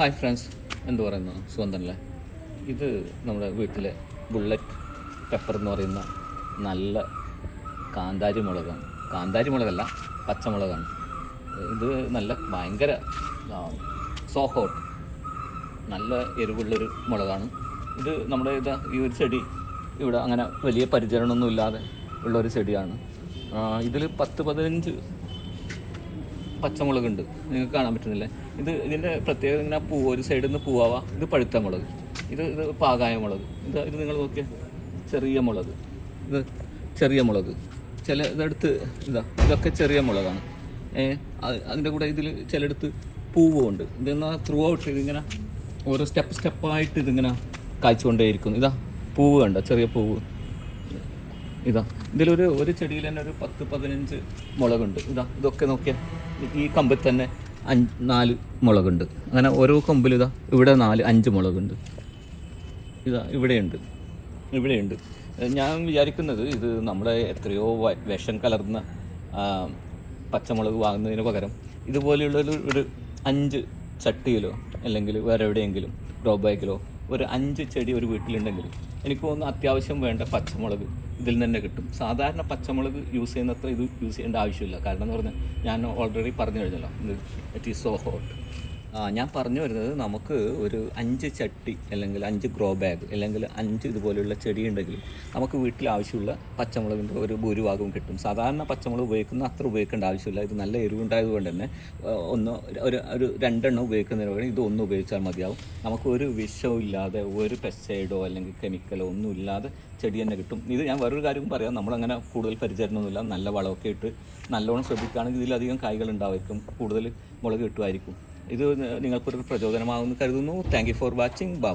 Hi friends എന്ത് പറയുന്നു? സുഗന്ധനല്ലേ? ഇത് നമ്മുടെ വീട്ടിലെ ബുള്ളറ്റ് പെപ്പർ എന്ന് പറയുന്ന നല്ല കാന്താരി മുളകാണ്. കാന്താരി മുളകല്ല പച്ചമുളകാണ്. ഇത് നല്ല ഭയങ്കര സോഹോട്ട് നല്ല എരിവുള്ളൊരു മുളകാണ്. ഇത് നമ്മുടെ ഇത് ഈ ഒരു ചെടി ഇവിടെ അങ്ങനെ വലിയ പരിചരണമൊന്നും ഇല്ലാതെ ഉള്ളൊരു ചെടിയാണ്. ഇതിൽ പത്ത് പതിനഞ്ച് പച്ചമുളകുണ്ട്. നിങ്ങൾക്ക് കാണാൻ പറ്റുന്നില്ലേ? ഇത് ഇതിന്റെ പ്രത്യേകത ഇങ്ങനെ പൂ ഒരു സൈഡിൽ നിന്ന് പൂവാവാ. ഇത് പഴുത്ത മുളക്. ഇത് ഇത് പാകായ മുളക്. ഇത് ഇത് നിങ്ങൾ നോക്കിയ. ചെറിയ മുളക്. ഇത് ചെറിയ മുളക്. ചില ഇതെടുത്ത് ഇതാ ഇതൊക്കെ ചെറിയ മുളകാണ്. അതിന്റെ കൂടെ ഇതിൽ ചിലയിടത്ത് പൂവും ഉണ്ട്. ഇതെന്നാൽ ത്രൂ ഔട്ട് ഇതിങ്ങനെ ഓരോ സ്റ്റെപ്പ് സ്റ്റെപ്പായിട്ട് ഇതിങ്ങനെ കായ്ച്ചുകൊണ്ടേയിരിക്കുന്നു. ഇതാ പൂവ് കണ്ടോ? ചെറിയ പൂവ്. ഇതാ. ഇതിലൊരു ഒരു ചെടിയിൽ തന്നെ ഒരു പത്ത് പതിനഞ്ച് മുളകുണ്ട്. ഇതാ ഇതൊക്കെ നോക്കിയാൽ ഈ കമ്പിൽ തന്നെ അഞ്ച് നാല് മുളകുണ്ട്. അങ്ങനെ ഓരോ കമ്പിലും ഇതാ ഇവിടെ നാല് അഞ്ച് മുളകുണ്ട്. ഇതാ ഇവിടെയുണ്ട്. ഇവിടെയുണ്ട്. ഞാൻ വിചാരിക്കുന്നത് ഇത് നമ്മുടെ എത്രയോ വിഷം കലർന്ന പച്ചമുളക് വാങ്ങുന്നതിന് പകരം ഇതുപോലെയുള്ളൊരു ഒരു അഞ്ച് ചട്ടിയിലോ അല്ലെങ്കിൽ വേറെ എവിടെയെങ്കിലും ഗ്രോ ബാഗിലോ ഒരു അഞ്ച് ചെടി ഒരു വീട്ടിലുണ്ടെങ്കിൽ എനിക്ക് തോന്നുന്നു അത്യാവശ്യം വേണ്ട പച്ചമുളക് ഇതിൽ തന്നെ കിട്ടും. സാധാരണ പച്ചമുളക് യൂസ് ചെയ്യുന്നത്ര ഇത് യൂസ് ചെയ്യേണ്ട ആവശ്യമില്ല. കാരണം എന്ന് പറഞ്ഞാൽ ഞാൻ ഓൾറെഡി പറഞ്ഞു കഴിഞ്ഞല്ലോ ഇറ്റ് ഈസ് സോ ഹോട്ട് ഞാൻ പറഞ്ഞു വരുന്നത് നമുക്ക് ഒരു അഞ്ച് ചട്ടി അല്ലെങ്കിൽ അഞ്ച് ഗ്രോ ബാഗ് അല്ലെങ്കിൽ അഞ്ച് ഇതുപോലെയുള്ള ചെടി ഉണ്ടെങ്കിൽ നമുക്ക് വീട്ടിൽ ആവശ്യമുള്ള പച്ചമുളകിന്റെ ഒരു ഭൂരിഭാഗവും കിട്ടും. സാധാരണ പച്ചമുളക് ഉപയോഗിക്കുന്ന അത്ര ഉപയോഗിക്കേണ്ട ആവശ്യമില്ല. ഇത് നല്ല എരിവുണ്ടായതുകൊണ്ട് തന്നെ ഒന്ന് ഒരു ഒരു രണ്ടെണ്ണം ഉപയോഗിക്കുന്നതിന് പകരം ഇത് ഒന്ന് ഉപയോഗിച്ചാൽ മതിയാവും. നമുക്ക് ഒരു വിഷവും ഇല്ലാതെ ഒരു പെസ്റ്റൈഡോ അല്ലെങ്കിൽ കെമിക്കലോ ഒന്നും ഇല്ലാതെ ചെടി തന്നെ കിട്ടും. ഇത് ഞാൻ വേറൊരു കാര്യം പറയാം. നമ്മളങ്ങനെ കൂടുതൽ പരിചരണമൊന്നുമില്ല. നല്ല വളമൊക്കെ ഇട്ട് നല്ലോണം ശ്രദ്ധിക്കുകയാണെങ്കിൽ ഇതിലധികം കായ്കൾ ഉണ്ടാവായിരിക്കും. കൂടുതൽ മുളക് കിട്ടുമായിരിക്കും. ഇത് നിങ്ങൾക്കൊരു പ്രചോദനമാകുമെന്ന് കരുതുന്നു. Thank you for watching bye